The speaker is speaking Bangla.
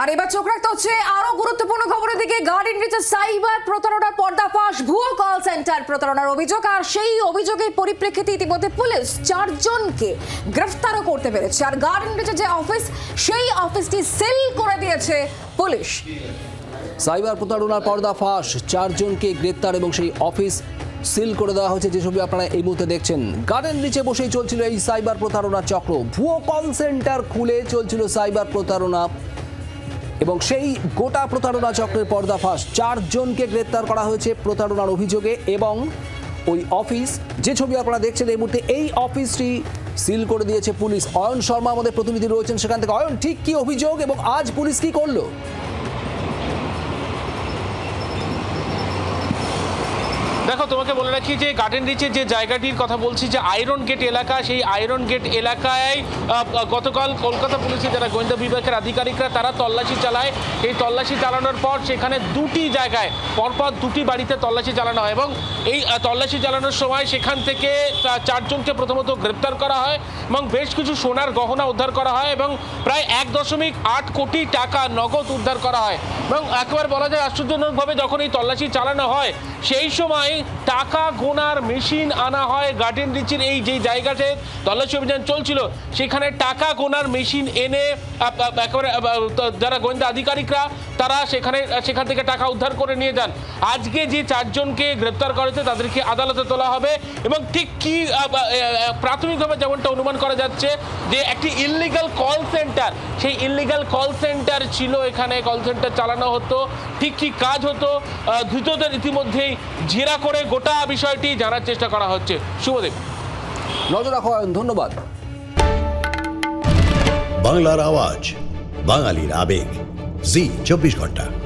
আর এবার চোখ রাখতে হচ্ছে আরও গুরুত্বপূর্ণ খবরের দিকে। গার্ডেন রিচে সাইবার প্রতারণার পর্দাফাশ, ভুয়ো কল সেন্টার প্রতারণার অভিযোগ, আর সেই অভিযোগের পরিপ্রেক্ষিতে ইতিমধ্যে পুলিশ চারজনকে গ্রেফতারও করতে পেরেছে। আর গার্ডেন রিচে যে অফিস, সেই অফিসটি সিল করে দিয়েছে পুলিশ। সাইবার প্রতারণার পর্দাফাঁস চারজনকে গ্রেপ্তার এবং সেই অফিস সিল করে দেওয়া হয়েছে। যে ছবি আপনারা এই মুহূর্তে দেখছেন গার্ডেন নিচে বসেই চলছিল এই সাইবার প্রতারণার চক্র। ভুয়ো কল সেন্টার খুলে চলছিল সাইবার প্রতারণা এবং সেই গোটা প্রতারণা চক্রের পর্দাফাশ চারজনকে গ্রেপ্তার করা হয়েছে প্রতারণার অভিযোগে এবং ওই অফিস, যে ছবি আপনারা দেখছেন এই মুহূর্তে, এই অফিসটি সিল করে দিয়েছে পুলিশ। অয়ন শর্মা আমাদের প্রতিনিধি রয়েছেন সেখান থেকে। অয়ন, ঠিক কি অভিযোগ এবং আজ পুলিশ কি করল? দেখো, তোমাকে বলে রাখি যে গার্ডেন রিচের যে জায়গাটির কথা বলছি, যে আয়রন গেট এলাকা, সেই আয়রন গেট এলাকায় গতকাল কলকাতা পুলিশের যারা গোয়েন্দা বিভাগের আধিকারিকরা, তারা তল্লাশি চালায়। এই তল্লাশি চালানোর পর সেখানে দুটি জায়গায়, পরপর দুটি বাড়িতে তল্লাশি চালানো হয় এবং এই তল্লাশি চালানোর সময় সেখান থেকে চারজনকে প্রথমত গ্রেপ্তার করা হয় এবং বেশ কিছু সোনার গহনা উদ্ধার করা হয় এবং প্রায় এক দশমিক আট কোটি টাকা নগদ উদ্ধার করা হয়। এবং একবার বলা যায়, আশ্চর্যজনকভাবে যখন এই তল্লাশি চালানো হয়, সেই সময় টাকা গোনার মেশিন আনা হয় গার্ডেন রিচের এই যে জায়গাতে তল্লাশি অভিযান চলছিল, সেখানে টাকা গোনার মেশিন এনে একেবারে যারা গোয়েন্দা আধিকারিকরা তারা সেখানে সেখান থেকে টাকা উদ্ধার করে নিয়ে যান। আজকে যে চারজনকে গ্রেপ্তার করেছে তাদেরকে আদালতে তোলা হবে এবং ঠিক কি প্রাথমিকভাবে যেমনটা অনুমান করা যাচ্ছে যে একটি ইললিগাল কল সেন্টার সেই ইললিগাল কল সেন্টার ছিল এখানে কল সেন্টার চালানো হতো। ঠিক কি কাজ হতো? ধৃতদের ইতিমধ্যেই জেরা করে গোটা বিষয়টি জানার চেষ্টা করা হচ্ছে। শুভদেব। নজর রাখো ধন্যবাদ। বাংলার আওয়াজ বাঙালির আবেগ। জি চব্বিশ ঘণ্টা।